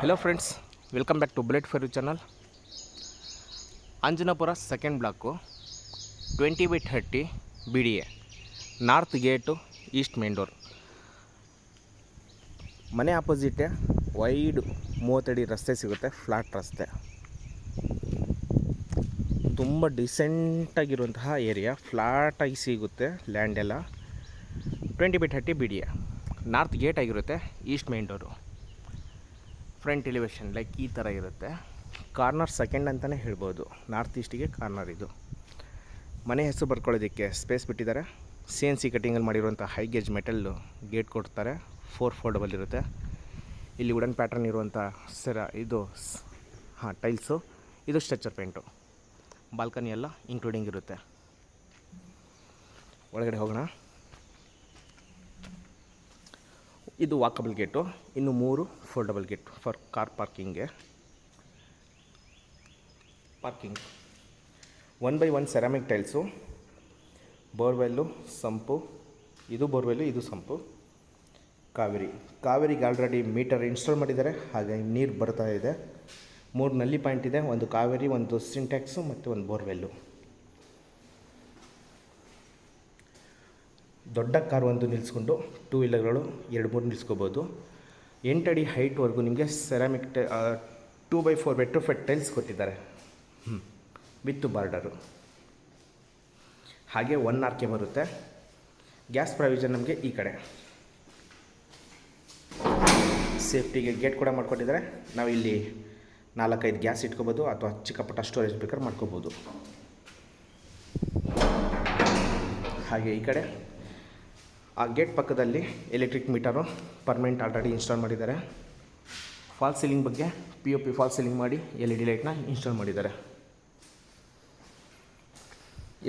Hello friends welcome back to bullet fire channel Anjanapura second block twenty by thirty B D A north gate east main door ಮನೆ opposite wide ಮೂವತ್ತಡಿ ರಸ್ತೆ ಸಿಗುತ್ತೆ flat ರಸ್ತೆ. ತುಂಬ ಡಿಸೆಂಟಾಗಿರುವಂತಹ area ಫ್ಲಾಟಾಗಿ ಸಿಗುತ್ತೆ ಲ್ಯಾಂಡೆಲ್ಲ twenty by thirty B D A north gate ಆಗಿರುತ್ತೆ east main door front elevation like ಈ ಥರ ಇರುತ್ತೆ. ಕಾರ್ನರ್ ಸೆಕೆಂಡ್ ಅಂತಲೇ ಹೇಳ್ಬೋದು. ನಾರ್ತ್ ಈಸ್ಟಿಗೆ ಕಾರ್ನರ್ ಇದು. ಮನೆ ಹೆಸರು ಬರ್ಕೊಳ್ಳೋದಕ್ಕೆ ಸ್ಪೇಸ್ ಬಿಟ್ಟಿದ್ದಾರೆ. ಸಿ ಎನ್ ಸಿ ಕಟ್ಟಿಂಗಲ್ಲಿ ಮಾಡಿರುವಂಥ ಹೈ ಗೇಜ್ ಮೆಟಲ್ಲು ಗೇಟ್ ಕೊಡ್ತಾರೆ. ಫೋರ್ ಫೋಲ್ಡಬಲ್ ಇರುತ್ತೆ. ಇಲ್ಲಿ ವುಡನ್ ಪ್ಯಾಟರ್ನ್ ಇರುವಂಥ ಸರ, ಇದು ಹಾಂ ಟೈಲ್ಸು ಇದು ಸ್ಟ್ರಚರ್ ಪೇಂಟು ಬಾಲ್ಕನಿ ಎಲ್ಲ ಇನ್ಕ್ಲೂಡಿಂಗ್ ಇರುತ್ತೆ. ಒಳಗಡೆ ಹೋಗೋಣ. ಇದು ವಾಕಬಲ್ ಗೇಟು ಇನ್ನು ಮೂರು foldable gate for car ಪಾರ್ಕಿಂಗ್ಗೆ parking one by one ceramic tiles borewell sump ಇದು ಬೋರ್ವೆಲ್ಲು ಇದು ಸಂಪು ಕಾವೇರಿ. ಕಾವೇರಿಗೆ ಆಲ್ರೆಡಿ ಮೀಟರ್ ಇನ್ಸ್ಟಾಲ್ ಮಾಡಿದ್ದಾರೆ, ಹಾಗೆ ನೀರು ಬರ್ತಾ ಇದೆ. ಮೂರು ನಲ್ಲಿ ಪಾಯಿಂಟ್ ಇದೆ, ಒಂದು ಕಾವೇರಿ, ಒಂದು ಸಿಂಟ್ಯಾಕ್ಸು ಮತ್ತು ಒಂದು ಬೋರ್ವೆಲ್ಲು ದೊಡ್ಡ ಕಾರ್ ಒಂದು ನಿಲ್ಲಿಸ್ಕೊಂಡು ಟೂ ವೀಲರ್ಗಳು ಎರಡು ಮೂರು ನಿಲ್ಲಿಸ್ಕೋಬೋದು ಎಂಟು ಅಡಿ ಹೈಟ್ವರೆಗೂ ನಿಮಗೆ ceramic ಟೆ two by four vitrified tiles ಕೊಟ್ಟಿದ್ದಾರೆ. ಹ್ಞೂ ವಿತ್ ಬಾರ್ಡರು ಹಾಗೆ ಒನ್ ಆರ್ಕೆ ಬರುತ್ತೆ. ಗ್ಯಾಸ್ ಪ್ರಾವಿಷನ್ ನಮಗೆ ಈ ಕಡೆ. ಸೇಫ್ಟಿಗೆ ಗೇಟ್ ಕೂಡ ಮಾಡ್ಕೊಟ್ಟಿದ್ದಾರೆ. ನಾವು ಇಲ್ಲಿ ನಾಲ್ಕೈದು ಗ್ಯಾಸ್ ಇಟ್ಕೋಬೋದು ಅಥವಾ ಚಿಕ್ಕಪಟ್ಟ ಸ್ಟೋರೇಜ್ ಬೇಕಾದ್ರೆ ಮಾಡ್ಕೋಬೋದು. ಹಾಗೆ ಈ ಕಡೆ. ಆ ಗೇಟ್ ಪಕ್ಕದಲ್ಲಿ electric meter permanent already install ಮಾಡಿದ್ದಾರೆ. ಫಾಲ್ ಸೀಲಿಂಗ್ ಬಗ್ಗೆ P O P fall ceiling ಮಾಡಿ ಎಲ್ ಇ ಡಿ ಲೈಟ್ನ ಇನ್ಸ್ಟಾಲ್ ಮಾಡಿದ್ದಾರೆ.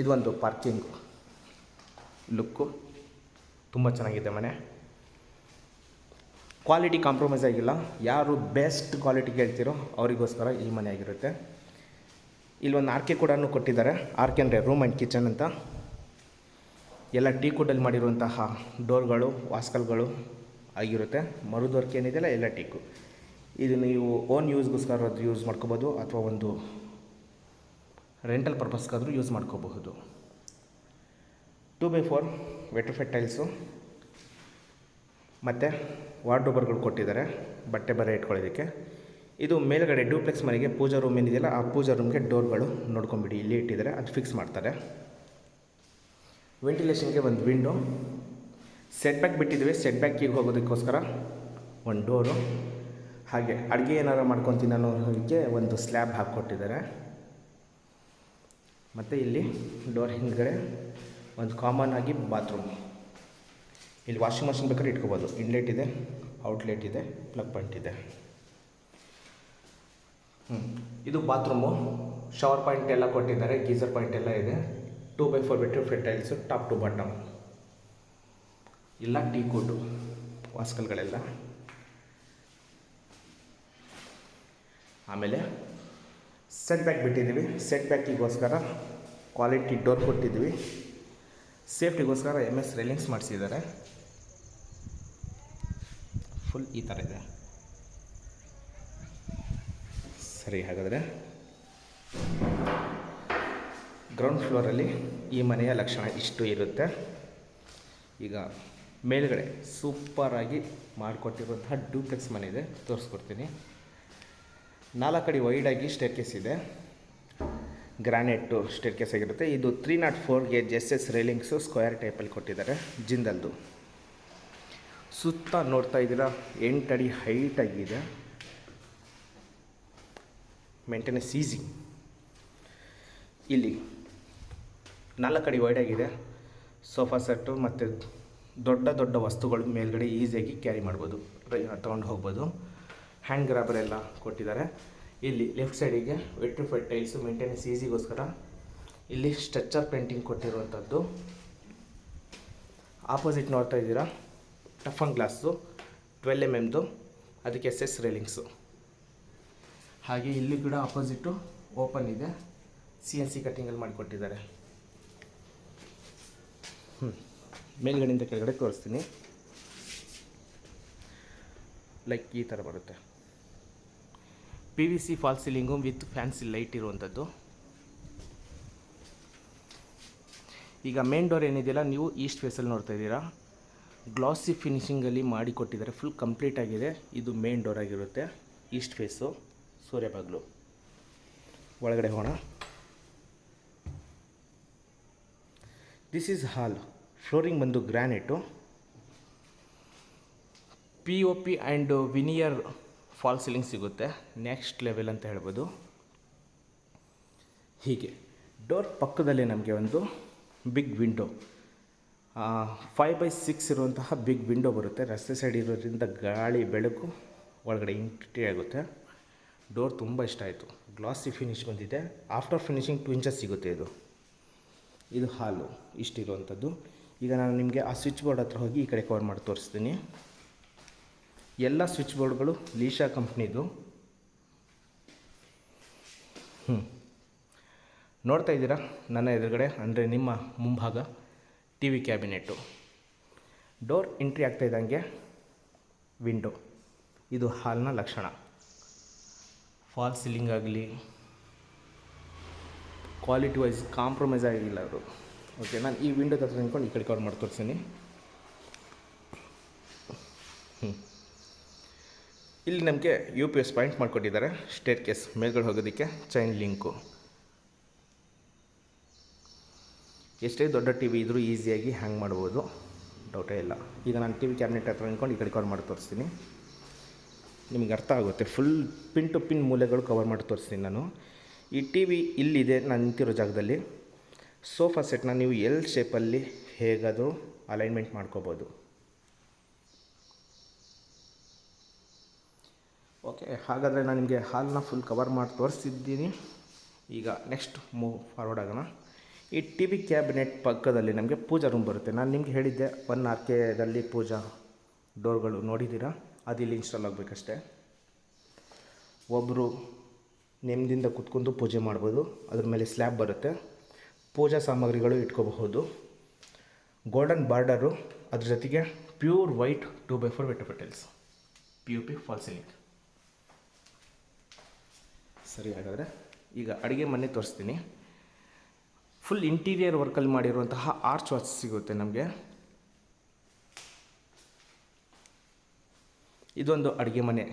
ಇದೊಂದು ಪಾರ್ಕಿಂಗು ಲುಕ್ಕು ತುಂಬ ಚೆನ್ನಾಗಿದೆ ಮನೆ. ಕ್ವಾಲಿಟಿ ಕಾಂಪ್ರಮೈಸ್ ಆಗಿಲ್ಲ. ಯಾರು ಬೆಸ್ಟ್ ಕ್ವಾಲಿಟಿ ಕೇಳ್ತಿರೋ ಅವರಿಗೋಸ್ಕರ ಈ ಮನೆ ಆಗಿರುತ್ತೆ. ಇಲ್ಲೊಂದು ಆರ್ಕೆ ಕೂಡ ಕೊಟ್ಟಿದ್ದಾರೆ. ಆರ್ಕೆ ಅಂದರೆ ರೂಮ್ ಆ್ಯಂಡ್ ಕಿಚನ್ ಅಂತ. ಎಲ್ಲ ಟೀ ಕುಡ್ಡಲ್ಲಿ ಮಾಡಿರುವಂತಹ ಡೋರ್ಗಳು, ವಾಸ್ಕಲ್ಗಳು ಆಗಿರುತ್ತೆ. ಮರುದ್ ಏನಿದೆಯಲ್ಲ, ಎಲ್ಲ ಟೀಕು. ಇದು ನೀವು ಓನ್ ಯೂಸ್ಗೋಸ್ಕರ ಅದು ಯೂಸ್ ಮಾಡ್ಕೋಬೋದು, ಅಥವಾ ಒಂದು ರೆಂಟಲ್ ಪರ್ಪಸ್ಗಾದರೂ ಯೂಸ್ ಮಾಡ್ಕೋಬಹುದು. Two by four vitrified tiles ಮತ್ತು ವಾರ್ಡ್ರೋಬರ್ಗಳು ಕೊಟ್ಟಿದ್ದಾರೆ, ಬಟ್ಟೆ ಬರೆ ಇಟ್ಕೊಳ್ಳೋದಕ್ಕೆ. ಇದು ಮೇಲ್ಗಡೆ ಡ್ಯೂಪ್ಲೆಕ್ಸ್ ಮನೆಗೆ ಪೂಜಾ ರೂಮ್ ಏನಿದೆಯಲ್ಲ, ಆ ಪೂಜಾ ರೂಮ್ಗೆ ಡೋರ್ಗಳು ನೋಡ್ಕೊಂಬಿಡಿ, ಇಲ್ಲಿ ಇಟ್ಟಿದ್ದಾರೆ, ಅದು ಫಿಕ್ಸ್ ಮಾಡ್ತಾರೆ. ವೆಂಟಿಲೇಷನ್ಗೆ ಒಂದು ವಿಂಡೋ ಸೆಟ್ ಬ್ಯಾಕ್ ಬಿಟ್ಟಿದ್ವಿ. ಸೆಟ್ ಬ್ಯಾಕಿಗೆ ಹೋಗೋದಕ್ಕೋಸ್ಕರ ಒಂದು ಡೋರು ಹಾಗೆ ಅಡುಗೆ ಏನಾರು ಮಾಡ್ಕೊತೀನಿ ಅನ್ನೋದಕ್ಕೆ ಒಂದು ಸ್ಲ್ಯಾಬ್ ಹಾಕ್ಕೊಟ್ಟಿದ್ದಾರೆ. ಮತ್ತು ಇಲ್ಲಿ ಡೋರ್ ಹಿಂದ್ಗಡೆ ಒಂದು ಕಾಮನ್ ಆಗಿ ಬಾತ್ರೂಮ್ ಇಲ್ಲಿ ವಾಷಿಂಗ್ ಮಷಿನ್ ಬೇಕಾದ್ರೆ ಇಟ್ಕೋಬೋದು. ಇನ್ಲೆಟ್ ಇದೆ ಔಟ್ಲೆಟ್ ಇದೆ ಪ್ಲಗ್ ಪಾಯಿಂಟ್ ಇದೆ. ಹ್ಞೂ ಇದು ಬಾತ್ರೂಮು ಶವರ್ ಪಾಯಿಂಟ್ ಎಲ್ಲ ಕೊಟ್ಟಿದ್ದಾರೆ. ಗೀಸರ್ ಪಾಯಿಂಟ್ ಎಲ್ಲ ಇದೆ. Two by four ಬೆಟ್ರೂ ಫೆಟ್ tiles top to bottom ಎಲ್ಲ ಟೀ ಕೋಟು ವಾಸ್ಕಲ್ಗಳೆಲ್ಲ. ಆಮೇಲೆ ಸೆಟ್ ಬ್ಯಾಕ್ ಬಿಟ್ಟಿದ್ದೀವಿ. ಸೆಟ್ ಬ್ಯಾಕಿಗೋಸ್ಕರ ಕ್ವಾಲಿಟಿ ಡೋರ್ ಕೊಟ್ಟಿದ್ವಿ ಸೇಫ್ಟಿಗೋಸ್ಕರ ಎಂ ಎಸ್ ರೈಲಿಂಗ್ಸ್ ಮಾಡಿಸಿದ್ದಾರೆ. ಫುಲ್ ಈ ಥರ ಇದೆ. ಸರಿ, ಹಾಗಾದರೆ ಗ್ರೌಂಡ್ ಫ್ಲೋರಲ್ಲಿ ಈ ಮನೆಯ ಲಕ್ಷಣ ಇಷ್ಟು ಇರುತ್ತೆ. ಈಗ ಮೇಲ್ಗಡೆ ಸೂಪರಾಗಿ ಮಾಡಿಕೊಟ್ಟಿರುವಂತಹ ಡೂಪ್ಲೆಕ್ಸ್ ಮನೆ ಇದೆ. ತೋರಿಸ್ಕೊಡ್ತೀನಿ. ನಾಲ್ಕು ಅಡಿ ವೈಡಾಗಿ ಸ್ಟೇರ್ಕೇಸ್ ಇದೆ. ಗ್ರಾನೈಟು ಸ್ಟೇರ್ಕೇಸ್ ಆಗಿರುತ್ತೆ. ಇದು ತ್ರೀ ನಾಟ್ ಫೋರ್ಗೆ ಎಸ್ ಎಸ್ ರೇಲಿಂಗ್ಸು ಸ್ಕ್ವೇರ್ ಟೈಪಲ್ಲಿ ಕೊಟ್ಟಿದ್ದಾರೆ ಜಿಂದಲ್ದು. ಸುತ್ತ ನೋಡ್ತಾ ಇದ್ದೀರಾ, ಎಂಟು ಅಡಿ ಹೈಟಾಗಿದೆ ಮೇಂಟೆನೆನ್ಸ್ ಈಸಿ ಇಲ್ಲಿ ನಾಲ್ಕು ಅಡಿ ವೈಡಾಗಿದೆ ಸೋಫಾ ಸೆಟ್ಟು ಮತ್ತು ದೊಡ್ಡ ದೊಡ್ಡ ವಸ್ತುಗಳು ಮೇಲ್ಗಡೆ ಈಸಿಯಾಗಿ ಕ್ಯಾರಿ ಮಾಡ್ಬೋದು. ತೊಗೊಂಡು ಹೋಗ್ಬೋದು. ಹ್ಯಾಂಡ್ ಗ್ರಾಬರ್ ಎಲ್ಲ ಕೊಟ್ಟಿದ್ದಾರೆ. ಇಲ್ಲಿ ಲೆಫ್ಟ್ ಸೈಡಿಗೆ ವೆಟ್ರಿಫೈಡ್ ಟೈಲ್ಸು ಮೇಂಟೆನೆನ್ಸ್ ಈಸಿಗೋಸ್ಕರ ಇಲ್ಲಿ ಸ್ಟ್ರೆಚ್ಚರ್ ಪೇಂಟಿಂಗ್ ಕೊಟ್ಟಿರುವಂಥದ್ದು. ಆಪೋಸಿಟ್ ನೋಡ್ತಾ ಇದ್ದೀರಾ? ಟಫನ್ ಗ್ಲಾಸು ಟ್ವೆಲ್ ಎಂ ಎಮ್ದು ಅದಕ್ಕೆ ಎಸ್ ಎಸ್ ರೇಲಿಂಗ್ಸು ಹಾಗೆ ಇಲ್ಲಿ ಕೂಡ ಆಪೋಸಿಟು ಓಪನ್ ಇದೆ. ಸಿ ಎನ್ ಸಿ ಕಟ್ಟಿಂಗಲ್ಲಿ ಮಾಡಿಕೊಟ್ಟಿದ್ದಾರೆ ಹ್ಞೂ ಮೇಲ್ಗಡೆಯಿಂದ ಕೆಳಗಡೆ ತೋರಿಸ್ತೀನಿ. ಲೈಕ್ ಈ ಥರ ಬರುತ್ತೆ. P V C fall ceiling with fancy light ಇರುವಂಥದ್ದು. ಈಗ ಮೇನ್ ಡೋರ್ ಏನಿದೆಯಲ್ಲ, ನೀವು ಈಸ್ಟ್ ಫೇಸಲ್ಲಿ ನೋಡ್ತಾ ಇದ್ದೀರಾ. ಗ್ಲಾಸಿ ಫಿನಿಷಿಂಗಲ್ಲಿ ಮಾಡಿ ಕೊಟ್ಟಿದ್ದಾರೆ. ಫುಲ್ ಕಂಪ್ಲೀಟ್ ಆಗಿದೆ. ಇದು ಮೇನ್ ಡೋರ್ ಆಗಿರುತ್ತೆ. ಈಸ್ಟ್ ಫೇಸು ಸೂರ್ಯ ಬಾಗಿಲು. ಒಳಗಡೆ ಹೋಗೋಣ. ದಿಸ್ ಈಸ್ ಹಾಲ್ ಫ್ಲೋರಿಂಗ್ ಬಂದು granite P O P and veneer fall ceiling ಸಿಗುತ್ತೆ. ನೆಕ್ಸ್ಟ್ ಲೆವೆಲ್ ಅಂತ ಹೇಳ್ಬೋದು. ಹೀಗೆ. ಡೋರ್ ಪಕ್ಕದಲ್ಲೇ ನಮಗೆ ಒಂದು big window five by six ಇರುವಂತಹ ಬಿಗ್ ವಿಂಡೋ ಬರುತ್ತೆ. ರಸ್ತೆ ಸೈಡ್ ಇರೋದ್ರಿಂದ ಗಾಳಿ, ಬೆಳಕು ಒಳಗಡೆ ಇಂಟಿ ಆಗುತ್ತೆ. ಡೋರ್ ತುಂಬ ಇಷ್ಟ ಆಯಿತು. ಗ್ಲಾಸಿ ಫಿನಿಶ್ ಬಂದಿದೆ. ಆಫ್ಟರ್ ಫಿನಿಶಿಂಗ್ ಟು ಇಂಚಸ್ ಸಿಗುತ್ತೆ ಇದು. ಇದು ಹಾಲು ಇಷ್ಟಿರುವಂಥದ್ದು. ಈಗ ನಾನು ನಿಮಗೆ ಆ ಸ್ವಿಚ್ ಬೋರ್ಡ್ ಹತ್ರ ಹೋಗಿ ಈ ಕಡೆ ಕವರ್ ಮಾಡಿ ತೋರಿಸ್ತೀನಿ. ಎಲ್ಲ ಸ್ವಿಚ್ ಬೋರ್ಡ್ಗಳು ಲೀಶಾ ಕಂಪ್ನಿದು ಹ್ಞೂ ನೋಡ್ತಾ ಇದ್ದೀರಾ? ನನ್ನ ಎದುರುಗಡೆ, ಅಂದರೆ ನಿಮ್ಮ ಮುಂಭಾಗ T V cabinet door entry ಆಗ್ತಾ ಇದ್ದಂಗೆ ವಿಂಡೋ ಇದು ಹಾಲ್ನ ಲಕ್ಷಣ. ಫಾಲ್ ಸೀಲಿಂಗ್ ಆಗಲಿ ಕ್ವಾಲಿಟಿ ವೈಸ್ ಕಾಂಪ್ರಮೈಸ್ ಆಗಿಲ್ಲ ಅವರು ಓಕೆ, ನಾನು ಈ ವಿಂಡೋ ಹತ್ರ ನಿಂತ್ಕೊಂಡು ಈ ಕಡೆ ಕವರ್ ಮಾಡಿ ತೋರಿಸ್ತೀನಿ ಹ್ಞೂ ಇಲ್ಲಿ ನಮಗೆ ಯು ಪಿ ಎಸ್ ಪಾಯಿಂಟ್ ಮಾಡಿಕೊಟ್ಟಿದ್ದಾರೆ. ಸ್ಟೇಟ್ ಕೇಸ್ ಮೇಲ್ಗಡೆ ಹೋಗೋದಕ್ಕೆ ಚೈನ್ ಲಿಂಕು ಎಷ್ಟೇ ದೊಡ್ಡ ಟಿ ವಿ ಇದ್ದರೂ ಈಸಿಯಾಗಿ ಹ್ಯಾಂಗ್ ಮಾಡ್ಬೋದು. ಡೌಟೇ ಇಲ್ಲ. ಈಗ ನಾನು ಟಿ ವಿ ಕ್ಯಾಬಿನೆಟ್ ಹತ್ರ ನಿಂತ್ಕೊಂಡು ಈ ಕಡೆ ಕವರ್ ಮಾಡಿ ತೋರಿಸ್ತೀನಿ. ನಿಮಗೆ ಅರ್ಥ ಆಗುತ್ತೆ. ಫುಲ್ ಪಿನ್ ಟು ಪಿನ್ ಮೂಲೆಗಳು ಕವರ್ ಮಾಡಿ ತೋರಿಸ್ತೀನಿ ನಾನು. ಈ ಟಿ ವಿ ಇಲ್ಲಿದೆ, ನಾನು ನಿಂತಿರೋ ಜಾಗದಲ್ಲಿ. ಸೋಫಾ ಸೆಟ್ನ ನೀವು ಎಲ್ ಶೇಪಲ್ಲಿ ಹೇಗಾದರೂ ಅಲೈನ್ಮೆಂಟ್ ಮಾಡ್ಕೋಬೋದು. ಓಕೆ, ಹಾಗಾದರೆ ನಾನು ನಿಮಗೆ ಹಾಲನ್ನ ಫುಲ್ ಕವರ್ ಮಾಡಿ ತೋರಿಸಿದ್ದೀನಿ ಈಗ ನೆಕ್ಸ್ಟ್ ಮೂವ್ ಫಾರ್ವರ್ಡ್ ಆಗೋಣ. ಈ ಟಿ ವಿ ಕ್ಯಾಬಿನೆಟ್ ಪಕ್ಕದಲ್ಲಿ ನಮಗೆ ಪೂಜಾ ರೂಮ್ ಬರುತ್ತೆ. ನಾನು ನಿಮ್ಗೆ ಹೇಳಿದ್ದೆ, ಒನ್ ಆರ್ ಕೆದಲ್ಲಿ ಪೂಜಾ ಡೋರ್ಗಳು ನೋಡಿದ್ದೀರಾ? ಅದು ಇಲ್ಲಿ ಇನ್ಸ್ಟಾಲ್ ಆಗಬೇಕಷ್ಟೆ. ಒಬ್ಬರು ನೆಮ್ಮದಿಂದ ಕುತ್ಕೊಂಡು ಪೂಜೆ ಮಾಡ್ಬೋದು. ಅದ್ರ ಮೇಲೆ ಸ್ಲ್ಯಾಬ್ ಬರುತ್ತೆ. ಪೂಜಾ ಸಾಮಗ್ರಿಗಳು ಇಟ್ಕೋಬಹುದು. ಗೋಲ್ಡನ್ ಬಾರ್ಡರು ಅದ್ರ ಜೊತೆಗೆ pure white two by four ವೆಟಪಟೆಲ್ಸ್ P U P fall ceiling ಸರಿ ಹಾಗಾದರೆ ಈಗ ಅಡುಗೆ ಮನೆ ತೋರಿಸ್ತೀನಿ. ಫುಲ್ ಇಂಟೀರಿಯರ್ ವರ್ಕಲ್ಲಿ ಮಾಡಿರುವಂತಹ ಆರ್ಚ್ ವಾಚ್ ಸಿಗುತ್ತೆ ನಮಗೆ. ಇದೊಂದು ಅಡುಗೆ ಮನೆ.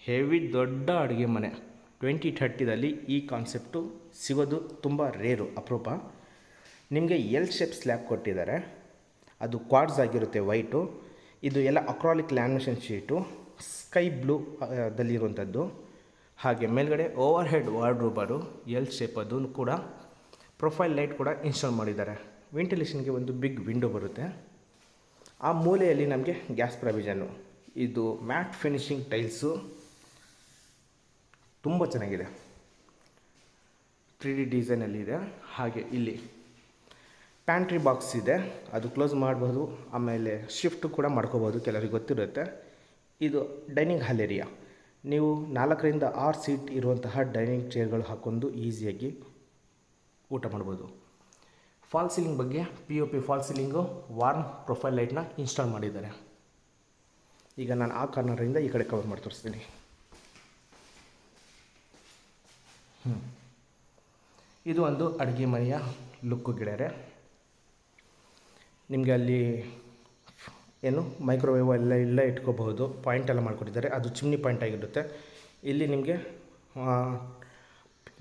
ಹೆವಿ ದೊಡ್ಡ ಅಡುಗೆ ಮನೆ. ಟ್ವೆಂಟಿ ಥರ್ಟಿದಲ್ಲಿ ಈ ಕಾನ್ಸೆಪ್ಟು ಸಿಗೋದು ತುಂಬ ರೇರು. ಅಪರೂಪ. ನಿಮಗೆ ಎಲ್ ಶೇಪ್ ಸ್ಲ್ಯಾಬ್ ಕೊಟ್ಟಿದ್ದಾರೆ. ಅದು ಕ್ವಾಡ್ಸ್ ಆಗಿರುತ್ತೆ ವೈಟು. ಇದು ಎಲ್ಲ acrylic lamination sheet. Sky blue ದಲ್ಲಿರುವಂಥದ್ದು. ಹಾಗೆ ಮೇಲ್ಗಡೆ over head wardrobe, L shape ಅದು ಕೂಡ ಪ್ರೊಫೈಲ್ ಲೈಟ್ ಕೂಡ ಇನ್ಸ್ಟಾಲ್ ಮಾಡಿದ್ದಾರೆ. ವೆಂಟಿಲೇಷನ್ಗೆ ಒಂದು ಬಿಗ್ ವಿಂಡೋ ಬರುತ್ತೆ. ಆ ಮೂಲೆಯಲ್ಲಿ ನಮಗೆ ಗ್ಯಾಸ್ ಪ್ರಾವಿಷನ್ನು. ಇದು ಮ್ಯಾಟ್ ಫಿನಿಷಿಂಗ್ ಟೈಲ್ಸು. ತುಂಬ ಚೆನ್ನಾಗಿದೆ. ತ್ರೀ ಡಿ ಡಿಸೈನಲ್ಲಿದೆ ಹಾಗೆ ಇಲ್ಲಿ ಪ್ಯಾಂಟ್ರಿ ಬಾಕ್ಸ್ ಇದೆ. ಅದು ಕ್ಲೋಸ್ ಮಾಡ್ಬೋದು. ಆಮೇಲೆ ಶಿಫ್ಟ್ ಕೂಡ ಮಾಡ್ಕೋಬೋದು. ಕೆಲವರಿಗೆ ಗೊತ್ತಿರುತ್ತೆ. ಇದು ಡೈನಿಂಗ್ ಹಾಲ್ ಏರಿಯಾ ನೀವು ನಾಲ್ಕರಿಂದ ಆರು ಸೀಟ್ ಇರುವಂತಹ ಡೈನಿಂಗ್ ಚೇರ್ಗಳು ಹಾಕ್ಕೊಂಡು ಈಸಿಯಾಗಿ ಊಟ ಮಾಡ್ಬೋದು. ಫಾಲ್ ಸೀಲಿಂಗ್ ಬಗ್ಗೆ P O P fall ceiling warm profile ಲೈಟ್ನ install ಮಾಡಿದ್ದಾರೆ. ಈಗ ನಾನು ಆ ಕಾರ್ನರಿಂದ ಈ ಕಡೆ ಕವರ್ ಮಾಡಿ ತೋರಿಸ್ತೀನಿ ಹ್ಞೂ ಇದು ಒಂದು ಅಡುಗೆ ಮನೆಯ ಲುಕ್ಕು ಗಿಡರೆ. ನಿಮಗೆ ಅಲ್ಲಿ ಏನು ಮೈಕ್ರೋವೇವ್ ಎಲ್ಲ ಇಲ್ಲ ಇಟ್ಕೋಬಹುದು. ಪಾಯಿಂಟ್ ಎಲ್ಲ ಮಾಡಿಕೊಟ್ಟಿದ್ದಾರೆ. ಅದು ಚಿಮ್ನಿ ಪಾಯಿಂಟ್ ಆಗಿರುತ್ತೆ. ಇಲ್ಲಿ ನಿಮಗೆ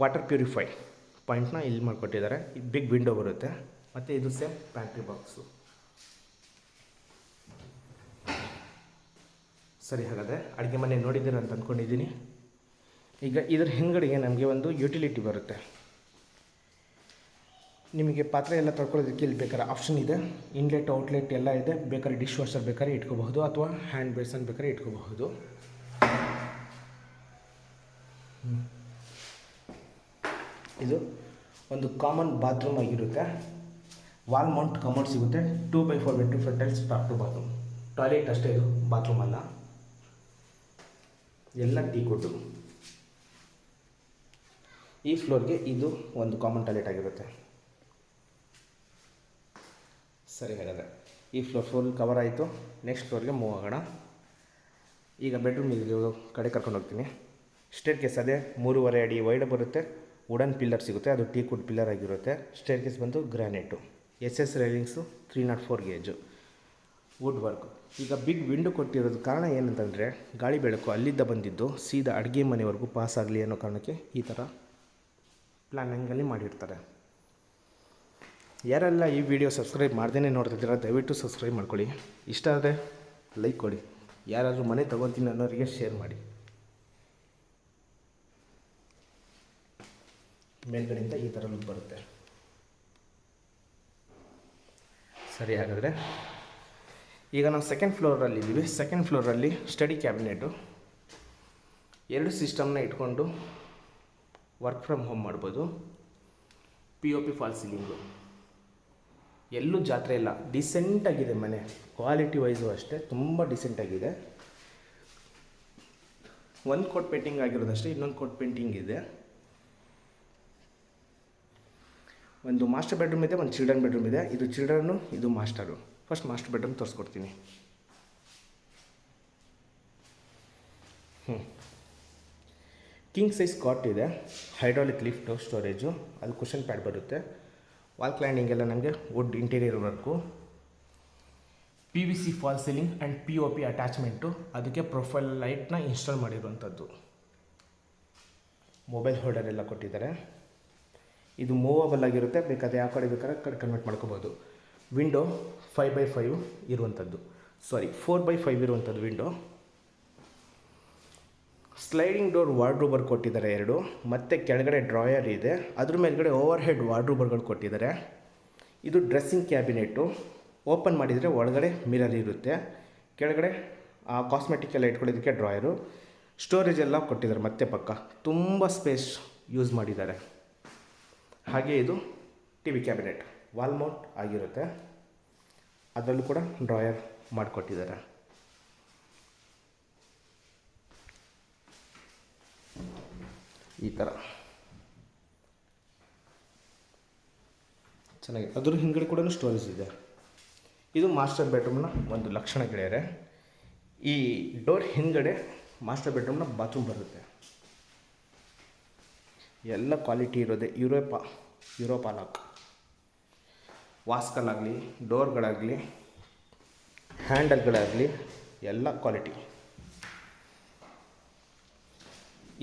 ವಾಟರ್ ಪ್ಯೂರಿಫೈ ಪಾಯಿಂಟ್ನ ಇಲ್ಲಿ ಮಾಡಿಕೊಟ್ಟಿದ್ದಾರೆ. ಬಿಗ್ ವಿಂಡೋ ಬರುತ್ತೆ. ಮತ್ತು ಇದು ಸೇಮ್ ಪ್ಯಾಂಟ್ರಿ ಬಾಕ್ಸು ಸರಿ ಹಾಗಾದರೆ ಅಡುಗೆ ಮನೆ ನೋಡಿದ್ದೀರ ಅಂತ ಅಂದ್ಕೊಂಡಿದ್ದೀನಿ ಈಗ ಇದ್ರ ಹಿಂದ್ಗಡೆಗೆ ನಮಗೆ ಒಂದು ಯುಟಿಲಿಟಿ ಬರುತ್ತೆ. ನಿಮಗೆ ಪಾತ್ರೆ ಎಲ್ಲ ತೊಳ್ಕೊಳ್ಳೋದಕ್ಕೆ ಇಲ್ಲಿ ಬೇಕಾದ್ರೆ ಆಪ್ಷನ್ ಇದೆ. ಇನ್ಲೆಟ್ ಔಟ್ಲೆಟ್ ಎಲ್ಲ ಇದೆ. ಬೇಕಾದ್ರೆ ಡಿಶ್ ವಾಷರ್ ಬೇಕಾದ್ರೆ ಇಟ್ಕೋಬಹುದು ಅಥವಾ ಹ್ಯಾಂಡ್ ಬೇಸನ್ ಬೇಕಾದ್ರೆ ಇಟ್ಕೋಬಹುದು. ಇದು ಒಂದು ಕಾಮನ್ ಬಾತ್ರೂಮ್ ಆಗಿರುತ್ತೆ. ವಾಲ್ ಮೌಂಟ್ ಕಮೋಡ್ ಸಿಗುತ್ತೆ. Two by four bedroom tiles top to bathroom toilet ಅಷ್ಟೇ ಇದು ಬಾತ್ರೂಮ್ ಅಲ್ಲ. ಎಲ್ಲ ಟೀ ಕೊಟ್ಟು. ಈ ಫ್ಲೋರ್ಗೆ ಇದು ಒಂದು ಕಾಮನ್ ಟಾಯ್ಲೆಟ್ ಆಗಿರುತ್ತೆ. ಸರಿ ಹಾಗಾದರೆ, ಈ ಫ್ಲೋರ್ ಫುಲ್ ಕವರ್ ಆಯಿತು. ನೆಕ್ಸ್ಟ್ ಫ್ಲೋರ್ಗೆ ಮೂವ್ ಆಗೋಣ. ಈಗ ಬೆಡ್ರೂಮ್ ಇದು ಕಡೆ ಕರ್ಕೊಂಡು ಹೋಗ್ತೀನಿ. ಸ್ಟೇರ್ ಕೇಸ್ ಅದೇ ಮೂರುವರೆ ಅಡಿ ವೈಡ್ ಬರುತ್ತೆ. ವುಡನ್ ಪಿಲ್ಲರ್ ಸಿಗುತ್ತೆ. ಅದು ಟೀ ಕುಡ್ ಪಿಲ್ಲರ್ ಆಗಿರುತ್ತೆ. ಸ್ಟೇರ್ ಕೇಸ್ ಬಂದು granite S S railings three naught four gauge wood work ಈಗ ಬಿಗ್ ವಿಂಡೋ ಕೊಟ್ಟಿರೋದು ಕಾರಣ ಏನಂತಂದರೆ, ಗಾಳಿ ಬೆಳಕು ಅಲ್ಲಿದ್ದ ಬಂದಿದ್ದು ಸೀದಾ ಅಡುಗೆ ಮನೆವರೆಗೂ ಪಾಸ್ ಆಗಲಿ ಅನ್ನೋ ಕಾರಣಕ್ಕೆ ಈ ಥರ ಪ್ಲ್ಯಾನಿಂಗಲ್ಲಿ ಮಾಡಿರ್ತಾರೆ. ಯಾರೆಲ್ಲ ಈ ವಿಡಿಯೋ ಸಬ್ಸ್ಕ್ರೈಬ್ ಮಾಡ್ದೇ ನೋಡ್ತಿದ್ದೀರಾ, ದಯವಿಟ್ಟು ಸಬ್ಸ್ಕ್ರೈಬ್ ಮಾಡ್ಕೊಳ್ಳಿ. ಇಷ್ಟ ಆದರೆ ಲೈಕ್ ಕೊಡಿ. ಯಾರಾದರೂ ಮನೆ ತೊಗೊಳ್ತೀನಿ ಅನ್ನೋರಿಗೆ ಶೇರ್ ಮಾಡಿ. ಮೇಲ್ಗಡೆಯಿಂದ ಈ ಥರ ಲುಕ್ ಬರುತ್ತೆ. ಸರಿ ಹಾಗಾದರೆ, ಈಗ ನಾವು ಸೆಕೆಂಡ್ ಫ್ಲೋರಲ್ಲಿ ಇದ್ದೀವಿ. ಸೆಕೆಂಡ್ ಫ್ಲೋರಲ್ಲಿ ಸ್ಟಡಿ ಕ್ಯಾಬಿನೆಟು ಎರಡು ಸಿಸ್ಟಮ್ನ ಇಟ್ಕೊಂಡು ವರ್ಕ್ ಫ್ರಮ್ ಹೋಮ್ ಮಾಡ್ಬೋದು. P O P fall ceiling ಎಲ್ಲೂ ಜಾತ್ರೆ ಇಲ್ಲ. ಡಿಸೆಂಟಾಗಿದೆ ಮನೆ. ಕ್ವಾಲಿಟಿ ವೈಸು ಅಷ್ಟೇ. ತುಂಬ ಡಿಸೆಂಟಾಗಿದೆ ಒಂದು ಕೋಟ್ ಪೇಂಟಿಂಗ್ ಆಗಿರೋದಷ್ಟೇ ಇನ್ನೊಂದು ಕೋಟ್ ಪೇಂಟಿಂಗ್ ಇದೆ. ಒಂದು ಮಾಸ್ಟರ್ ಬೆಡ್ರೂಮ್ ಇದೆ, ಒಂದು ಚಿಲ್ಡ್ರನ್ ಬೆಡ್ರೂಮ್ ಇದೆ. ಇದು ಚಿಲ್ಡ್ರನ್ನು ಇದು ಮಾಸ್ಟರು ಫಸ್ಟ್ ಮಾಸ್ಟರ್ ಬೆಡ್ರೂಮ್ ತೋರಿಸ್ಕೊಡ್ತೀನಿ. ಹ್ಞೂ ಕಿಂಗ್ ಸೈಜ್ ಕಾಟ್ ಇದೆ ಹೈಡ್ರಾಲಿಕ್ ಲಿಫ್ಟು ಸ್ಟೋರೇಜು ಅಲ್ಲಿ ಕುಷನ್ ಪ್ಯಾಡ್ ಬರುತ್ತೆ. ವಾಲ್ ಕ್ಲೈಂಡಿಂಗ್ ಎಲ್ಲ ನಮಗೆ wood interior work P V C fall ceiling and P O P attachment ಅದಕ್ಕೆ ಪ್ರೊಫೈಲ್ ಲೈಟ್ನ ಇನ್ಸ್ಟಾಲ್ ಮಾಡಿರುವಂಥದ್ದು. ಮೊಬೈಲ್ ಹೋಲ್ಡರ್ ಎಲ್ಲ ಕೊಟ್ಟಿದ್ದಾರೆ. ಇದು ಮೂವಬಲ್ ಆಗಿರುತ್ತೆ, ಬೇಕಾದ್ರೆ ಯಾವ ಕಡೆ ಬೇಕಾದ್ರೆ ಕಡೆ ಕನ್ವರ್ಟ್ ಮಾಡ್ಕೋಬೋದು. ವಿಂಡೋ ಫೈವ್ ಬೈ ಫೈವ್ ಇರುವಂಥದ್ದು. ಸಾರಿ ಫೋರ್ ಬೈ ಫೈವ್ ಇರುವಂಥದ್ದು ವಿಂಡೋ ಸ್ಲೈಡಿಂಗ್ ಡೋರ್ ವಾರ್ಡ್ರೂಬರ್ ಕೊಟ್ಟಿದ್ದಾರೆ ಎರಡು, ಮತ್ತು ಕೆಳಗಡೆ ಡ್ರಾಯರ್ ಇದೆ. ಅದ್ರ ಮೇಲ್ಗಡೆ ಓವರ್ ಹೆಡ್ ವಾರ್ಡ್ರೂಬರ್ಗಳು ಕೊಟ್ಟಿದ್ದಾರೆ. ಇದು ಡ್ರೆಸ್ಸಿಂಗ್ ಕ್ಯಾಬಿನೆಟ್ಟು ಓಪನ್ ಮಾಡಿದರೆ ಒಳಗಡೆ ಮಿರರ್ ಇರುತ್ತೆ. ಕೆಳಗಡೆ, ಆ ಕಾಸ್ಮೆಟಿಕ್ ಎಲ್ಲ ಇಟ್ಕೊಳ್ಳೋದಕ್ಕೆ ಡ್ರಾಯರು ಸ್ಟೋರೇಜ್ ಎಲ್ಲ ಕೊಟ್ಟಿದ್ದಾರೆ ಮತ್ತೆ ಪಕ್ಕ. ತುಂಬ ಸ್ಪೇಸ್ ಯೂಸ್ ಮಾಡಿದ್ದಾರೆ. ಹಾಗೆ ಇದು ಟಿ ವಿ ಕ್ಯಾಬಿನೆಟ್ ವಾಲ್ಮೌಂಟ್ ಆಗಿರುತ್ತೆ. ಅದರಲ್ಲೂ ಕೂಡ ಡ್ರಾಯರ್ ಮಾಡಿಕೊಟ್ಟಿದ್ದಾರೆ. ಈ ಥರ ಚೆನ್ನಾಗಿದೆ ಅದ್ರ ಹಿಂಗಡೆ ಕೂಡ ಸ್ಟೋರೇಜ್ ಇದೆ. ಇದು ಮಾಸ್ಟರ್ ಬೆಡ್ರೂಮ್ನ ಒಂದು ಲಕ್ಷಣ ಗೆಳೆಯರೆ. ಈ ಡೋರ್ ಹಿಂದ್ಗಡೆ ಮಾಸ್ಟರ್ ಬೆಡ್ರೂಮ್ನ ಬಾತ್ರೂಮ್ ಬರುತ್ತೆ. ಎಲ್ಲ ಕ್ವಾಲಿಟಿ ಇರೋದೆ ಯುರೋಪ ಯುರೋಪ ಲಾಕ್ ವಾಸ್ಕಲ್ಲಾಗಲಿ ಡೋರ್ಗಳಾಗಲಿ ಹ್ಯಾಂಡಲ್ಗಳಾಗಲಿ ಎಲ್ಲ ಕ್ವಾಲಿಟಿ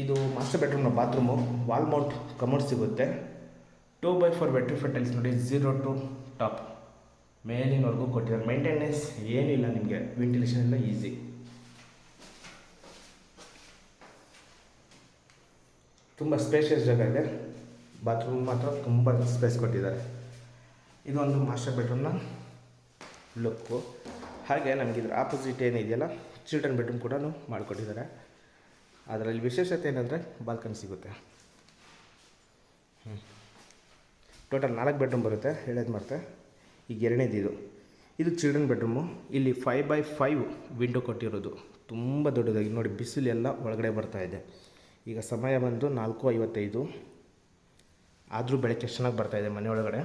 ಇದು ಮಾಸ್ಟರ್ ಬೆಡ್ರೂಮ್ನ ಬಾತ್ರೂಮು ವಾಲ್ಮೌಟ್ ಕಮೋಡ್ ಸಿಗುತ್ತೆ. Two by four bedroom tiles ನೋಡಿ ಝೀರೋ ಟು ಟಾಪ್ ಮೇಲಿನವರೆಗೂ ಕೊಟ್ಟಿದ್ದಾರೆ ಮೇಂಟೆನೆನ್ಸ್ ಏನಿಲ್ಲ ನಿಮಗೆ. ವೆಂಟಿಲೇಷನ್ ಎಲ್ಲ ಈಸಿ ತುಂಬ ಸ್ಪೇಷಿಯಸ್ ಜಾಗ ಇದೆ. ಬಾತ್ರೂಮ್ ಮಾತ್ರ ತುಂಬ ಸ್ಪೇಸ್ ಕೊಟ್ಟಿದ್ದಾರೆ. ಇದೊಂದು ಮಾಸ್ಟರ್ ಬೆಡ್ರೂಮ್ನ ಲುಕ್ಕು ಹಾಗೆ ನಮಗೆ ಆಪೋಸಿಟ್ ಏನಿದೆಯಲ್ಲ ಚಿಲ್ಡ್ರನ್ ಬೆಡ್ರೂಮ್ ಕೂಡ ಮಾಡಿಕೊಟ್ಟಿದ್ದಾರೆ. ಅದರಲ್ಲಿ ವಿಶೇಷತೆ ಏನಂದರೆ ಬಾಲ್ಕನಿ ಸಿಗುತ್ತೆ. ಟೋಟಲ್ ನಾಲ್ಕು ಬೆಡ್ರೂಮ್ ಬರುತ್ತೆ, ಹೇಳೋದು ಮಾಡ್ತೆ ಈಗ ಎರಡನೇದು ಇದು. ಇದು ಚಿಲ್ಡ್ರನ್ ಬೆಡ್ರೂಮು ಇಲ್ಲಿ ಫೈವ್ ಬೈ ಫೈವ್ ವಿಂಡೋ ಕೊಟ್ಟಿರೋದು. ತುಂಬ ದೊಡ್ಡದಾಗಿ. ನೋಡಿ ಬಿಸಿಲು ಎಲ್ಲ ಒಳಗಡೆ ಬರ್ತಾ ಇದೆ. ಈಗ ಸಮಯ ಬಂದು ನಾಲ್ಕು ಐವತ್ತೈದು. ಆದರೂ ಬೆಳಗ್ಗೆ ಚೆನ್ನಾಗಿ ಬರ್ತಾ ಇದೆ ಮನೆ ಒಳಗಡೆ.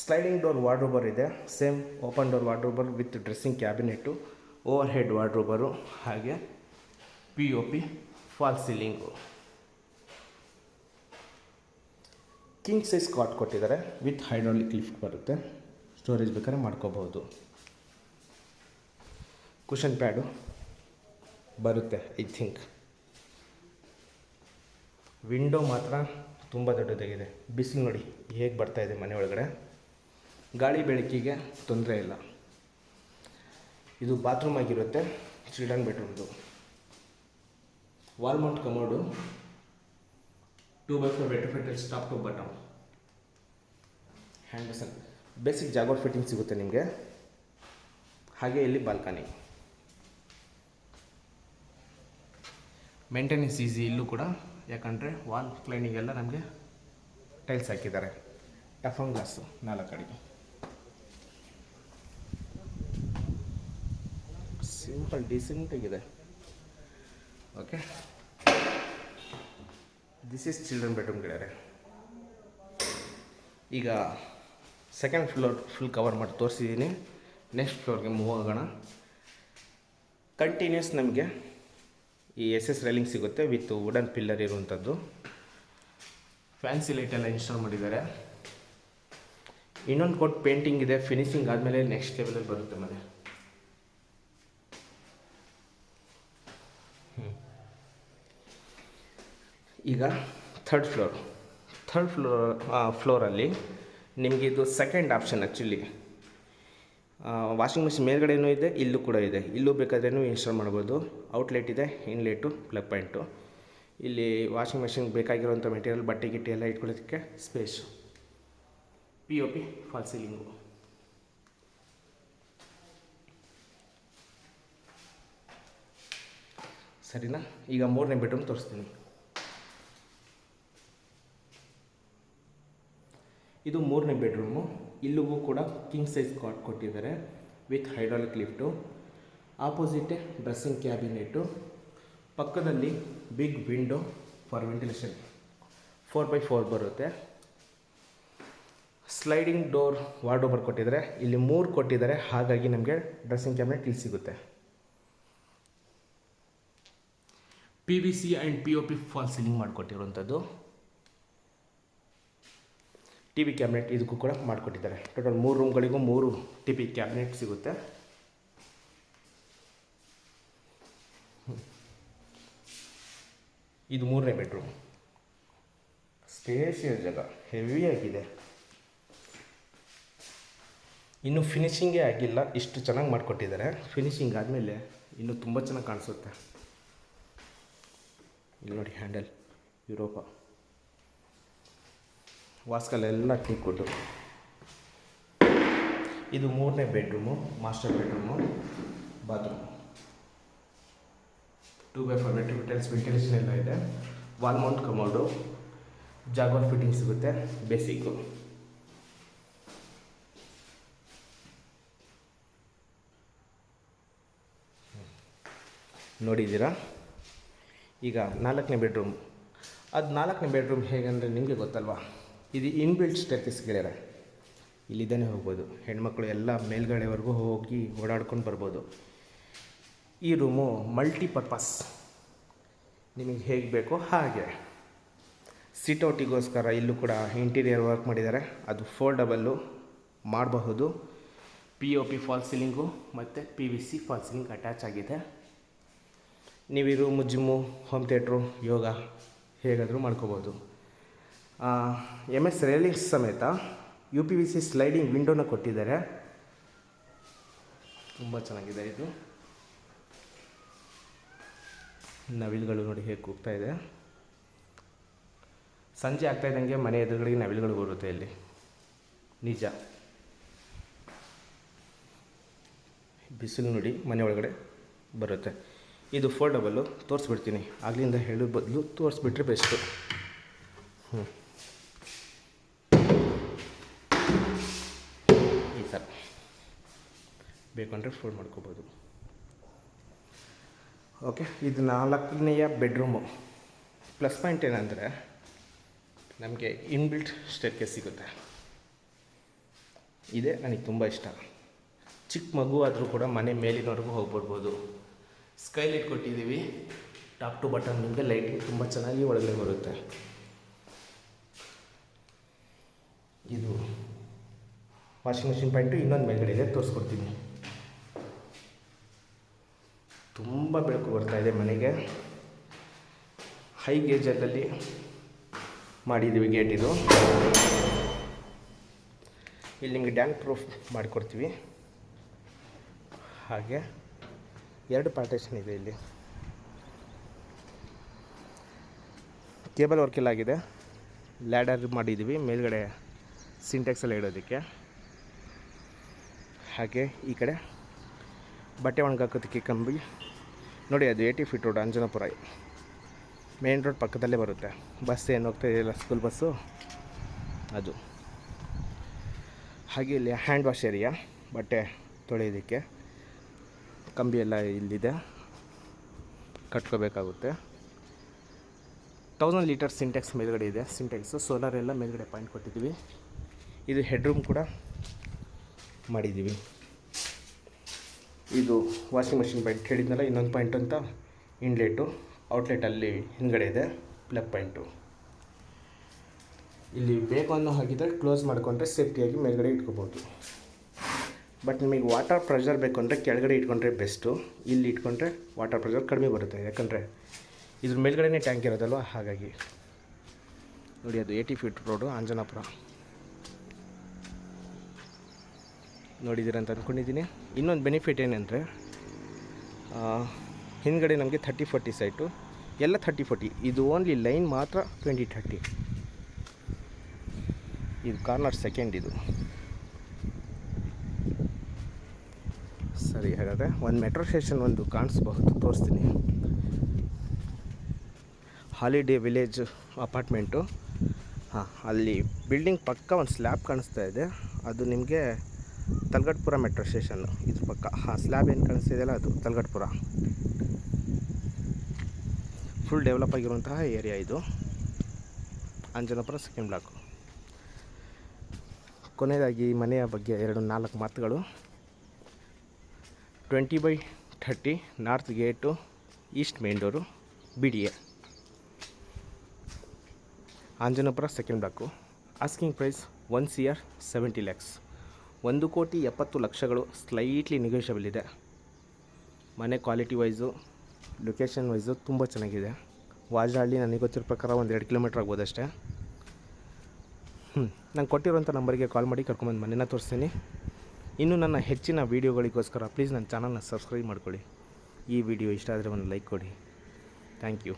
ಸ್ಲೈಡಿಂಗ್ ಡೋರ್ ವಾರ್ಡ್ರೋಬರ್ ಇದೆ. Same open door wardrobe with dressing cabinet over head wardrobe ಹಾಗೆ P O P fall ceiling. King size cot ಕೊಟ್ಟಿದ್ದಾರೆ. ವಿತ್ ಹೈಡ್ರಾಲಿಕ್ ಲಿಫ್ಟ್ ಬರುತ್ತೆ. ಸ್ಟೋರೇಜ್ ಬೇಕಾದ್ರೆ ಮಾಡ್ಕೋಬಹುದು. ಕುಷನ್ ಪ್ಯಾಡು ಬರುತ್ತೆ, ಐ ಥಿಂಕ್. ವಿಂಡೋ ಮಾತ್ರ ತುಂಬ ದೊಡ್ಡದಾಗಿದೆ. ಬಿಸಿಲು ನೋಡಿ ಹೇಗೆ ಬರ್ತಾ ಇದೆ ಮನೆ ಒಳಗಡೆ. ಗಾಳಿ ಬೆಳಕಿಗೆ ತೊಂದರೆ ಇಲ್ಲ. ಇದು ಬಾತ್ರೂಮ್ ಆಗಿರುತ್ತೆ. Children ಬೆಡ್ರೂಮ್ದು wall mount commode. Two by four vitrified tile top to bottom hand basin basic Jaquar fitting ಸಿಗುತ್ತೆ ನಿಮಗೆ. ಹಾಗೆ ಇಲ್ಲಿ ಬಾಲ್ಕನಿ ಮೇಂಟೆನೆನ್ಸ್ ಈಸಿ ಇಲ್ಲೂ ಕೂಡ. ಯಾಕಂದರೆ ವಾಲ್ ಕ್ಲೈನಿಂಗ್ ಎಲ್ಲ ನಮಗೆ ಟೈಲ್ಸ್ ಹಾಕಿದ್ದಾರೆ. ಟಫನ್ ಗ್ಲಾಸು ನಾಲ್ಕು ಕಡೆಗೆ simple ಡಿಸೆಂಟಾಗಿದೆ okay this is children bedroom ಗೆಳೆಯರೆ ಈಗ ಸೆಕೆಂಡ್ ಫ್ಲೋರ್ ಫುಲ್ ಕವರ್ ಮಾಡಿ ತೋರಿಸಿದ್ದೀನಿ. ನೆಕ್ಸ್ಟ್ ಫ್ಲೋರ್ಗೆ ಮೂವ್ ಆಗೋಣ. ಕಂಟಿನ್ಯೂಸ್ ನಮಗೆ ಈ ಎಸ್ ಎಸ್ ರೈಲಿಂಗ್ ಸಿಗುತ್ತೆ ವಿತ್ ವುಡನ್ ಪಿಲ್ಲರ್ ಇರುವಂಥದ್ದು. ಫ್ಯಾನ್ಸಿ ಲೈಟ್ ಎಲ್ಲ ಇನ್ಸ್ಟಾಲ್ ಮಾಡಿದ್ದಾರೆ. ಇನ್ನೊಂದು ಕೊಟ್ಟು ಪೇಂಟಿಂಗ್ ಇದೆ. ಫಿನಿಶಿಂಗ್ ಆದಮೇಲೆ ನೆಕ್ಸ್ಟ್ ಲೆವೆಲಲ್ಲಿ ಬರುತ್ತೆ ಮನೆ. ಈಗ ಥರ್ಡ್ ಫ್ಲೋರ್ ಥರ್ಡ್ ಫ್ಲೋರ್ ಫ್ಲೋರಲ್ಲಿ ನಿಮಗೆ ಇದು second option actually washing machine ಮೇಲ್ಗಡೆನೂ ಇದೆ, ಇಲ್ಲೂ ಕೂಡ ಇದೆ. ಇಲ್ಲೂ ಬೇಕಾದ್ರೂ ಇನ್ಸ್ಟಾಲ್ ಮಾಡ್ಬೋದು. ಔಟ್ಲೆಟ್ ಇದೆ ಇನ್ಲೆಟು ಪ್ಲಗ್ ಪಾಯಿಂಟು ಇಲ್ಲಿ ವಾಷಿಂಗ್ ಮಿಷಿನ್ ಬೇಕಾಗಿರುವಂಥ ಮೆಟೀರಿಯಲ್ ಬಟ್ಟೆ, ಗಿಟ್ಟೆ ಎಲ್ಲ ಇಟ್ಕೊಳ್ಳೋದಕ್ಕೆ space P O P fall ceiling ಸರಿನಾ? ಈಗ ಮೂರನೇ ಬೆಡ್ರೂಮ್ ತೋರಿಸ್ತೀನಿ. ಇದು ಮೂರನೇ ಬೆಡ್ರೂಮು. ಇಲ್ಲಿಗೂ ಕೂಡ ಕಿಂಗ್ ಸೈಜ್ ಕಾಟ್ ಕೊಟ್ಟಿದ್ದಾರೆ with hydraulic lift. Opposite dressing cabinet ಪಕ್ಕದಲ್ಲಿ big window for ventilation. Four by four ಬರುತ್ತೆ. ಸ್ಲೈಡಿಂಗ್ ಡೋರ್ ವಾರ್ಡೋಬರ್ ಕೊಟ್ಟಿದ್ದಾರೆ. ಇಲ್ಲಿ ಮೂರು ಕೊಟ್ಟಿದ್ದಾರೆ. ಹಾಗಾಗಿ ನಮಗೆ ಡ್ರೆಸ್ಸಿಂಗ್ ಕ್ಯಾಬಿನೆಟ್ ಇಲ್ಲಿ ಸಿಗುತ್ತೆ. P V C and P O P fall ceiling ಮಾಡಿಕೊಟ್ಟಿರುವಂಥದ್ದು. T V cabinet ಇದಕ್ಕೂ ಕೂಡ ಮಾಡಿಕೊಟ್ಟಿದ್ದಾರೆ. ಟೋಟಲ್ ಮೂರು ರೂಮ್ಗಳಿಗೂ ಮೂರು ಟಿ ವಿ ಕ್ಯಾಬಿನೆಟ್ ಸಿಗುತ್ತೆ. ಇದು ಮೂರನೇ ಬೆಡ್ರೂಮ್ ಸ್ಪೇಸಿಯಸ್ ಜಾಗ ಹೆವಿಯಾಗಿದೆ ಇನ್ನು ಫಿನಿಶಿಂಗೇ ಆಗಿಲ್ಲ, ಇಷ್ಟು ಚೆನ್ನಾಗಿ ಮಾಡಿಕೊಟ್ಟಿದ್ದಾರೆ. ಫಿನಿಶಿಂಗ್ ಆದಮೇಲೆ ಇನ್ನೂ ತುಂಬ ಚೆನ್ನಾಗಿ ಕಾಣಿಸುತ್ತೆ. ಇಲ್ಲಿ ನೋಡಿ ಹ್ಯಾಂಡಲ್ ಯುರೋಪ ವಾಸ್ಕಲ್ಲೆಲ್ಲ ಟೀಕ್ವುಡ್ಡು ಇದು ಮೂರನೇ bedroom master bedroom bathroom two by four ventilators ventilation ಎಲ್ಲ ಇದೆ. Wall mount commode Jaquar fitting ಸಿಗುತ್ತೆ ಬೇಸಿಕ್ಕು ನೋಡಿದ್ದೀರಾ? ಈಗ ನಾಲ್ಕನೇ ಬೆಡ್ರೂಮ್ ಅದು ನಾಲ್ಕನೇ ಬೆಡ್ರೂಮ್ ಹೇಗಂದರೆ ನಿಮಗೆ ಗೊತ್ತಲ್ವಾ? ಇದು ಇನ್ಬಿಲ್ಟ್ ಸ್ಟೆರ್ಕೇಸ್ ಗೆಳೆಯರ, ಇಲ್ಲಿದ್ದಾನೆ ಹೋಗ್ಬೋದು. ಹೆಣ್ಮಕ್ಳು ಎಲ್ಲ ಮೇಲ್ಗಡೆವರೆಗೂ ಹೋಗಿ ಓಡಾಡ್ಕೊಂಡು ಬರ್ಬೋದು. ಈ ರೂಮು ಮಲ್ಟಿಪರ್ಪಸ್ ನಿಮಗೆ ಹೇಗೆ ಬೇಕೋ ಹಾಗೆ. ಸಿಟೌಟಿಗೋಸ್ಕರ ಇಲ್ಲೂ ಕೂಡ ಇಂಟೀರಿಯರ್ ವರ್ಕ್ ಮಾಡಿದ್ದಾರೆ. ಅದು ಫೋಲ್ಡಬಲ್ಲು ಮಾಡಬಹುದು. P O P fall ceiling ಮತ್ತು P V C fall ceiling attach ಆಗಿದೆ. ನೀವು ಈ ರೂಮು ಜಿಮ್ಮು ಹೋಮ್ ಥಿಯೇಟ್ರು ಯೋಗ ಹೇಗಾದರೂ ಮಾಡ್ಕೋಬೋದು. ಎಂ ಎಸ್ ರೇಲಿಂಗ್ಸ್ ಸಮೇತ U P V C sliding ವಿಂಡೋನ ಕೊಟ್ಟಿದ್ದಾರೆ. ತುಂಬ ಚೆನ್ನಾಗಿದೆ ಇದು. ನವಿಲುಗಳು ನೋಡಿ ಹೇಗೆ ಕೂಗ್ತಾ ಇದೆ. ಸಂಜೆ ಆಗ್ತಾ ಇದ್ದಂಗೆ ಮನೆ ಎದುರುಗಡೆಗೆ ನವಿಲುಗಳು ಬರುತ್ತೆ ಇಲ್ಲಿ. ನಿಜ. ಬಿಸಿಲು ನೋಡಿ ಮನೆ ಒಳಗಡೆ ಬರುತ್ತೆ. ಇದು ಫೋಲ್ಡಬಲ್ಲು ತೋರಿಸ್ಬಿಡ್ತೀನಿ. ಆಗಲಿಂದ ಹೇಳೋ ಬದಲು ತೋರಿಸ್ಬಿಟ್ರೆ ಬೆಸ್ಟು ಹ್ಞೂ ಈ ಬೇಕು ಅಂದರೆ ಫೋಲ್ಡ್ ಮಾಡ್ಕೋಬೋದು. ಓಕೆ ಇದು ನಾಲ್ಕನೆಯ ಬೆಡ್ರೂಮು ಪ್ಲಸ್ ಪಾಯಿಂಟ್ ಏನಂದರೆ ನಮಗೆ ಇನ್ಬಿಲ್ಟ್ ಸ್ಟೆಕ್ಕೆ ಸಿಗುತ್ತೆ. ಇದೇ ನನಗೆ ತುಂಬ ಇಷ್ಟ. ಚಿಕ್ಕ ಮಗು ಆದರೂ ಕೂಡ ಮನೆ ಮೇಲಿನವರೆಗೂ ಹೋಗ್ಬಿಡ್ಬೋದು. ಸ್ಕೈಲೈಟ್ ಕೊಟ್ಟಿದ್ದೀವಿ. ಟಾಪ್ ಟು ಬಟನ್ ನಿಮಗೆ ಲೈಟಿಂಗ್ ತುಂಬ ಚೆನ್ನಾಗಿ ಒಳಗಡೆ ಬರುತ್ತೆ. ಇದು ವಾಷಿಂಗ್ ಮಿಷಿನ್ ಪ್ಯಾಂಟು ಇನ್ನೊಂದು ಮೇಲ್ಗಡೆ ಇದೆ ತೋರಿಸ್ಕೊಡ್ತೀನಿ. ತುಂಬ ಬೆಳಕು ಬರ್ತಾ ಇದೆ ಮನೆಗೆ. ಹೈ ಗೇಜಲ್ಲಿ ಮಾಡಿದ್ದೀವಿ ಗೇಟ್ ಇದು. ಇಲ್ಲಿ ನಿಮಗೆ ಡ್ಯಾಂಕ್ ಪ್ರೂಫ್ ಮಾಡಿಕೊಡ್ತೀವಿ. ಹಾಗೆ ಎರಡು ಪಾರ್ಟೇಷನ್ ಇದೆ ಇಲ್ಲಿ. ಕೇಬಲ್ ವರ್ಕ್ ಆಗಿದೆ. ಲ್ಯಾಡರ್ ಮಾಡಿದ್ದೀವಿ, ಮೇಲ್ಗಡೆ ಸಿಂಟೆಕ್ಸ್ ಎಲ್ಲ ಇಡೋದಕ್ಕೆ. ಹಾಗೆ ಈ ಕಡೆ ಬಟ್ಟೆ ಒಣಗಾಕೋದಕ್ಕೆ ಕಂಬಿ. ನೋಡಿ, ಅದು eighty feet road Anjanapura. Main road ಪಕ್ಕದಲ್ಲೇ ಬರುತ್ತೆ. ಬಸ್ ಏನು ಹೋಗ್ತಾ ಇದೆಯಲ್ಲ ಸ್ಕೂಲ್ ಬಸ್ಸು ಅದು. ಹಾಗೆ ಇಲ್ಲಿ ಹ್ಯಾಂಡ್ ವಾಶ್ ಏರಿಯಾ ಬಟ್ಟೆ ತೊಳೆಯೋದಕ್ಕೆ ಕಂಬಿ ಎಲ್ಲ ಇಲ್ಲಿದೆ. ಕಟ್ಕೋಬೇಕಾಗುತ್ತೆ. ತೌಸಂಡ್ ಲೀಟರ್ ಸಿಂಟೆಕ್ಸ್ ಮೇಲ್ಗಡೆ ಇದೆ. ಸಿಂಟೆಕ್ಸು ಸೋಲಾರ್ ಎಲ್ಲ ಮೇಲ್ಗಡೆ ಪಾಯಿಂಟ್ ಕೊಟ್ಟಿದ್ದೀವಿ. ಇದು ಹೆಡ್ರೂಮ್ ಕೂಡ. ಮಾಡಿದ್ದೀವಿ. ಇದು ವಾಷಿಂಗ್ ಮಷಿನ್ ಪಾಯಿಂಟ್ ಹೇಳಿದ್ನಲ್ಲ ಇನ್ನೊಂದು ಪಾಯಿಂಟ್ ಅಂತ? ಇನ್ಲೆಟು ಔಟ್ಲೆಟ್ ಅಲ್ಲಿ ಹಿಂದ್ಗಡೆ ಇದೆ ಪ್ಲಗ್ ಪಾಯಿಂಟು ಇಲ್ಲಿ ಬೇಕು ಅನ್ನೋ ಹಾಗಿದ್ರೆ ಕ್ಲೋಸ್ ಮಾಡಿಕೊಂಡ್ರೆ ಸೇಫ್ಟಿಯಾಗಿ ಮೇಲ್ಗಡೆ ಇಟ್ಕೋಬೋದು. ಬಟ್ ನಿಮಗೆ ವಾಟರ್ ಪ್ರೆಷರ್ ಬೇಕು ಅಂದರೆ ಕೆಳಗಡೆ ಇಟ್ಕೊಂಡ್ರೆ ಬೆಸ್ಟು ಇಲ್ಲಿ ಇಟ್ಕೊಂಡ್ರೆ ವಾಟರ್ ಪ್ರೆಷರ್ ಕಡಿಮೆ ಬರುತ್ತೆ, ಯಾಕಂದರೆ ಇದ್ರ ಮೇಲ್ಗಡೆನೇ ಟ್ಯಾಂಕ್ ಇರೋದಲ್ವ? ಹಾಗಾಗಿ. ನೋಡಿ, ಅದು ಏಯ್ಟಿ ಫೀಟ್ ರೋಡು ಅಂಜನಾಪುರ ನೋಡಿದ್ದೀರ ಅಂತ ಅಂದ್ಕೊಂಡಿದ್ದೀನಿ. ಇನ್ನೊಂದು ಬೆನಿಫಿಟ್ ಏನಂದರೆ ಹಿಂದ್ಗಡೆ ನಮಗೆ ಥರ್ಟಿ ಫೋರ್ಟಿ ಸೈಟು ಎಲ್ಲ ಥರ್ಟಿ ಫೋರ್ಟಿ ಇದು ಓನ್ಲಿ ಲೈನ್ ಮಾತ್ರ ಟ್ವೆಂಟಿ ಥರ್ಟಿ ಇದು ಕಾರ್ನರ್ ಸೆಕೆಂಡ್ ಇದು. ಸರಿ, ಹಾಗಾದರೆ ಒಂದು ಮೆಟ್ರೋ ಸ್ಟೇಷನ್ ಒಂದು ಕಾಣಿಸ್ಬಹುದು. ತೋರಿಸ್ತೀನಿ. ಹಾಲಿಡೇ ವಿಲೇಜ್ ಅಪಾರ್ಟ್ಮೆಂಟು ಹಾಂ, ಅಲ್ಲಿ ಬಿಲ್ಡಿಂಗ್ ಪಕ್ಕ ಒಂದು ಸ್ಲ್ಯಾಬ್ ಕಾಣಿಸ್ತಾ ಇದೆ. ಅದು ನಿಮಗೆ ತಲಗಟ್ಪುರ ಮೆಟ್ರೋ ಸ್ಟೇಷನ್ನು ಇದ್ರ ಪಕ್ಕ. ಆ ಸ್ಲ್ಯಾಬ್ ಏನು ಕಾಣಿಸ್ತಿದೆಯಲ್ಲ ಅದು? ತಲಗಟ್ಪುರ. ಫುಲ್ ಡೆವಲಪ್ ಆಗಿರುವಂತಹ ಏರಿಯಾ ಇದು. ಅಂಜನಾಪುರ ಸೆಕೆಂಡ್ ಬ್ಲಾಕು ಕೊನೆಯದಾಗಿ ಮನೆಯ ಬಗ್ಗೆ ಎರಡು ನಾಲ್ಕು ಮಾತುಗಳು. Twenty by thirty north gate east main door B D A Anjanapura second block asking price one C R seventy lakhs ಒಂದು ಕೋಟಿ ಎಪ್ಪತ್ತು ಲಕ್ಷಗಳು ಸ್ಲೈಟ್ಲಿ ನೆಗೋಷಿಯಬಲ್ ಇದೆ. ಮನೆ ಕ್ವಾಲಿಟಿ ವೈಸು ಲೊಕೇಶನ್ ವೈಸು ತುಂಬ ಚೆನ್ನಾಗಿದೆ. ವಾಜಹಳ್ಳಿ ನನಗೆ ಗೊತ್ತಿರೋ ಪ್ರಕಾರ ಒಂದು ಎರಡು ಕಿಲೋಮೀಟ್ರ್ ಆಗ್ಬೋದು ಅಷ್ಟೇ. ಹ್ಞೂ ನಾನು ಕೊಟ್ಟಿರೋಂಥ ನಂಬರಿಗೆ ಕಾಲ್ ಮಾಡಿ ಕರ್ಕೊಂಬಂದು ಮನೇನ ತೋರಿಸ್ತೀನಿ. ಇನ್ನು ನನ್ನ ಹೆಚ್ಚಿನ ವೀಡಿಯೋಗಳಿಗೋಸ್ಕರ ಪ್ಲೀಸ್ ನನ್ನ ಚಾನಲ್ನ ಸಬ್ಸ್ಕ್ರೈಬ್ ಮಾಡ್ಕೊಳ್ಳಿ. ಈ ವಿಡಿಯೋ ಇಷ್ಟ ಆದರೆ ಒಂದು ಲೈಕ್ ಕೊಡಿ. Thank you